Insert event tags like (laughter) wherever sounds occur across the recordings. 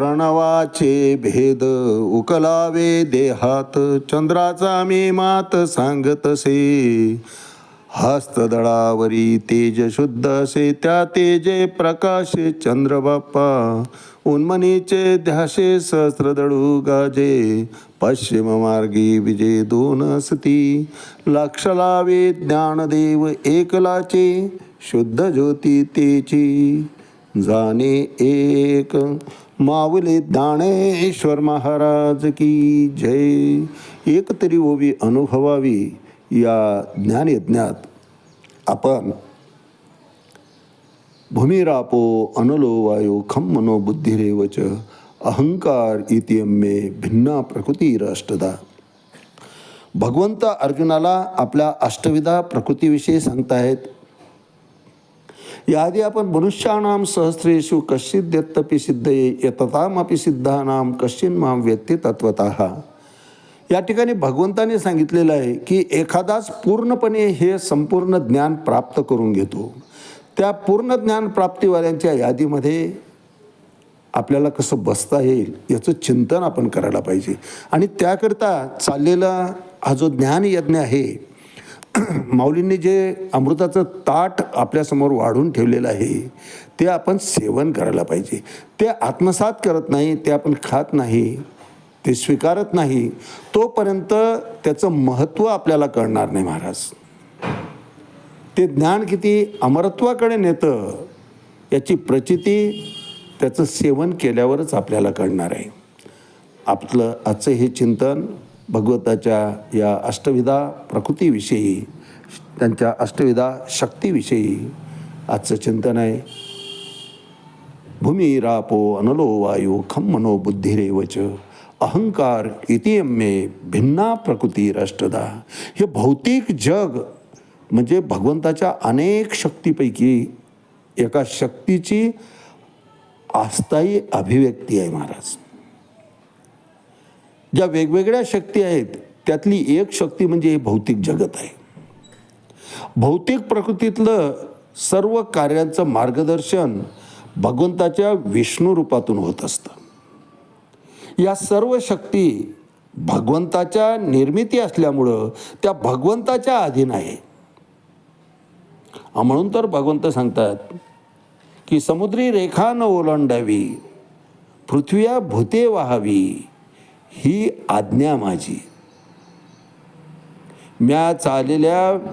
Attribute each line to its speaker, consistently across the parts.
Speaker 1: प्रणवाचे भेद उकलावे देहात चंद्राचा मी मात सांगतसे हस्तदळावरी तेज शुद्ध असे त्या तेजे प्रकाश चंद्र बाप्पा उन्मनीचे ध्यासे सहस्रदळू गाजे पश्चिम मार्गी विजय दोन असती. लक्ष लावे ज्ञानदेव एकलाचे शुद्ध ज्योती तेची. जाणे एक. माऊली दाणेश्वर महाराज की जय। एक तरी ओवी अनुभवावी या ज्ञानयज्ञात आपण। भूमिरापो अनलो वायो खम मनो बुद्धिरेवच अहंकार इतियम्मे भिन्ना प्रकृतीरष्टदा भगवंत अर्जुनाला आपल्या अष्टविधा प्रकृतीविषयी सांगतायत यादी आपण मनुष्याणाम सहस्रेषु कश्चित देत्तपि सिद्धये यततामपि सिद्धानाम कश्चिन माम व्यक्ती तत्वत या ठिकाणी भगवंताने सांगितलेलं आहे की एखादाच पूर्णपणे हे संपूर्ण ज्ञान प्राप्त करून घेतो. त्या पूर्ण ज्ञान प्राप्तीवाल्यांच्या यादीमध्ये आपल्याला कसं बसता येईल याचं चिंतन आपण करायला पाहिजे. आणि त्याकरता चाललेला हा जो ज्ञानयज्ञ आहे (clears throat) माऊलींनी जे अमृताचं ताट आपल्यासमोर वाढून ठेवलेलं आहे ते आपण सेवन करायला पाहिजे. ते आत्मसात करत नाही ते आपण खात नाही ते स्वीकारत नाही तोपर्यंत त्याचं महत्त्व आपल्याला कळणार नाही महाराज. ते ज्ञान किती अमरत्वाकडे नेतं याची प्रचिती त्याचं सेवन केल्यावरच आपल्याला कळणार आहे. आपलं आजचं हे चिंतन भगवताच्या या अष्टविधा प्रकृतीविषयी त्यांच्या अष्टविधा शक्तीविषयी आजचं चिंतन आहे. भूमी रापो अनलो वायू खम मनो बुद्धिरेवच अहंकार इतियम्मे भिन्ना प्रकृती राष्ट्रदा हे भौतिक जग म्हणजे भगवंताच्या अनेक शक्तीपैकी एका शक्तीची अस्थायी अभिव्यक्ती आहे महाराज. ज्या वेगवेगळ्या शक्ती आहेत त्यातली एक शक्ती म्हणजे हे भौतिक जगत आहे. भौतिक प्रकृतीतलं सर्व कार्यांचं मार्गदर्शन भगवंताच्या विष्णू रूपातून होत असतं. या सर्व शक्ती भगवंताच्या निर्मिती असल्यामुळं त्या भगवंताच्या अधीन आहे. म्हणून तर भगवंत सांगतात की समुद्री रेखा न ओलांडावी पृथ्व्या भूते वाहावी ही आज्ञा माझी. म्या चालेल्या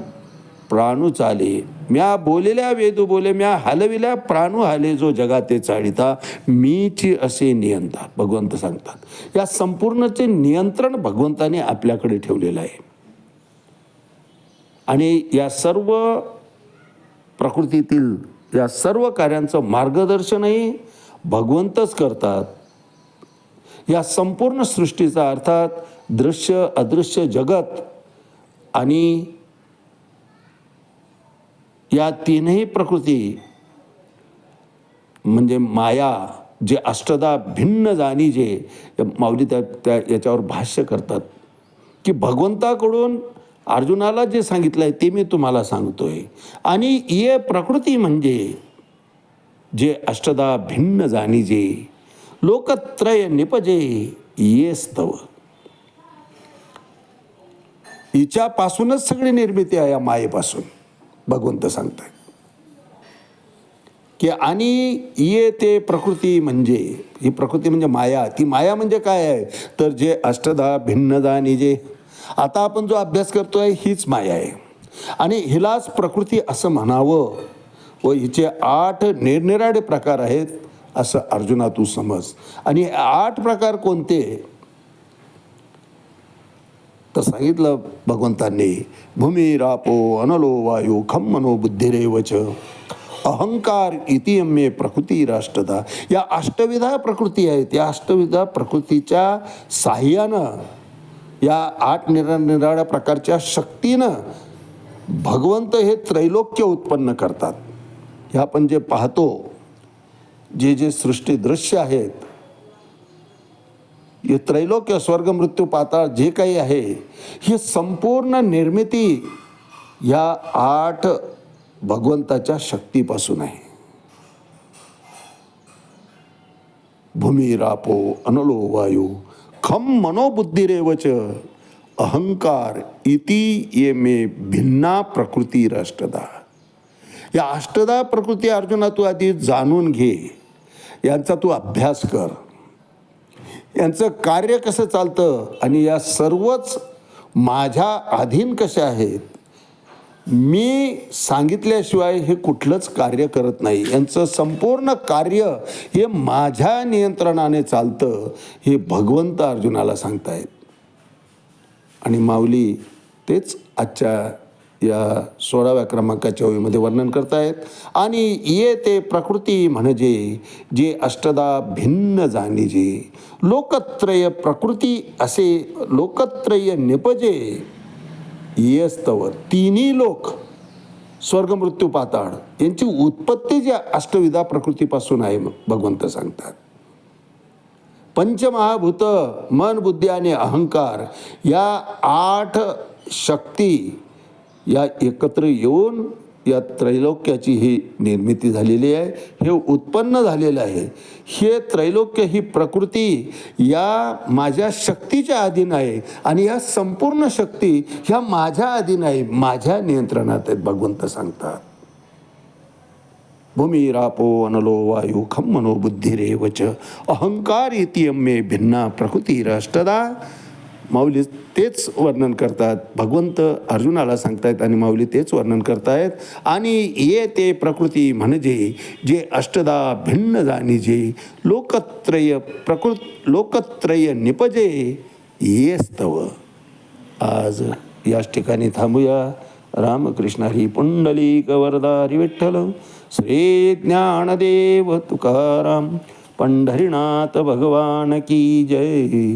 Speaker 1: प्राणू चाले म्या बोलेल्या वेदू बोले म्या हलविल्या प्राणू हाले जो जगाते चाळिता मीची असे नियंता भगवंत सांगतात. या संपूर्णचे नियंत्रण भगवंताने आपल्याकडे ठेवलेलं आहे. आणि या सर्व प्रकृतीतील या सर्व कार्यांचं मार्गदर्शनही भगवंतच करतात. या संपूर्ण सृष्टीचा अर्थात दृश्य अदृश्य जगत आणि या तीनही प्रकृती म्हणजे माया जे अष्टदा भिन्न जाणी जे माऊली त्या त्या याच्यावर भाष्य करतात की भगवंताकडून अर्जुनाला जे सांगितलं आहे ते मी तुम्हाला सांगतोय. आणि ये प्रकृती म्हणजे जे अष्टदा भिन्न जाणी जे लोकत्रय निपजे येस्तव. हिच्यापासूनच सगळी निर्मिती आहे या मायेपासून. भगवंत सांगतात की आणि ये ते प्रकृती म्हणजे ही प्रकृती म्हणजे माया. ती माया म्हणजे काय आहे? तर जे अष्टधा भिन्नदा जे. आता आपण जो अभ्यास करतो आहे हीच माया आहे. आणि हिलाच प्रकृती असं म्हणावं व हिचे आठ निरनिराळे प्रकार आहेत. असं अर्जुना तू समज. आणि आठ प्रकार कोणते? तर सांगितलं भगवंतांनी भूमी रापो अनलो वायू खम मनो बुद्धिरेवच अहंकार इतियम्ये प्रकृती राष्ट्रता या अष्टविधा प्रकृती आहेत. या अष्टविधा प्रकृतीच्या साह्यानं या आठ निरनिराळ्या प्रकारच्या शक्तीनं भगवंत हे त्रैलोक्य उत्पन्न करतात. हे आपण जे पाहतो जे जे सृष्टी दृश्य आहेत हे त्रैलोक्य स्वर्ग मृत्यू पाताळ जे काही आहे ही संपूर्ण निर्मिती या आठ भगवंताच्या शक्तीपासून आहे. भूमिरापो अनलो वायू खम मनोबुद्धिरेवच अहंकार इति ये मे भिन्ना प्रकृती राष्ट्रदा. या अष्टदा प्रकृती अर्जुना तू आधी जाणून घे. यांचा तू अभ्यास कर. यांचं कार्य कसं चालतं? आणि या सर्वच माझ्या अधीन कशा आहेत? मी सांगितल्याशिवाय हे कुठलंच कार्य करत नाही. यांचं संपूर्ण कार्य हे माझ्या नियंत्रणाने चालतं हे भगवंत अर्जुनाला सांगतायत. आणि माऊली तेच आजच्या या सोळाव्या क्रमांकाच्या ओळीमध्ये वर्णन करतायत. आणि ये ते प्रकृती म्हणजे जे अष्टदा भिन्न जाणीजे. लोकत्रय प्रकृती असे लोकत्रय निपजे. येस्तव तिन्ही लोक स्वर्ग मृत्यू पाताळ. यांची उत्पत्ती जी अष्टविधा प्रकृतीपासून आहे भगवंत सांगतात. पंचमहाभूत मन बुद्धी आणि अहंकार या आठ शक्ती या एकत्र येऊन या त्रैलोक्याची ही निर्मिती झालेली आहे. हे उत्पन्न झालेलं आहे. हे त्रैलोक्य ही प्रकृती या माझ्या शक्तीच्या अधीन आहे आणि या संपूर्ण शक्ती ह्या माझ्या अधीन आहे. माझ्या नियंत्रणात आहेत भगवंत सांगतात. भूमिरापो अनलो वायू खम मनो बुद्धिरेवच अहंकार इति मे भिन्ना प्रकृती राष्ट्रदा. माऊली तेच वर्णन करतात. भगवंत अर्जुनाला सांगतायत आणि माऊली तेच वर्णन करतायत. आणि ये ते प्रकृती म्हणजे जे अष्टदा भिन्न जाणीजे लोकत्रय प्रकृत लोकत्रय निपजे येस्तव. आज याच ठिकाणी थांबूया. रामकृष्णारी पुंडलिक वरदारी विठ्ठल श्री ज्ञानदेव तुकाराम पंढरीनाथ भगवान की जय.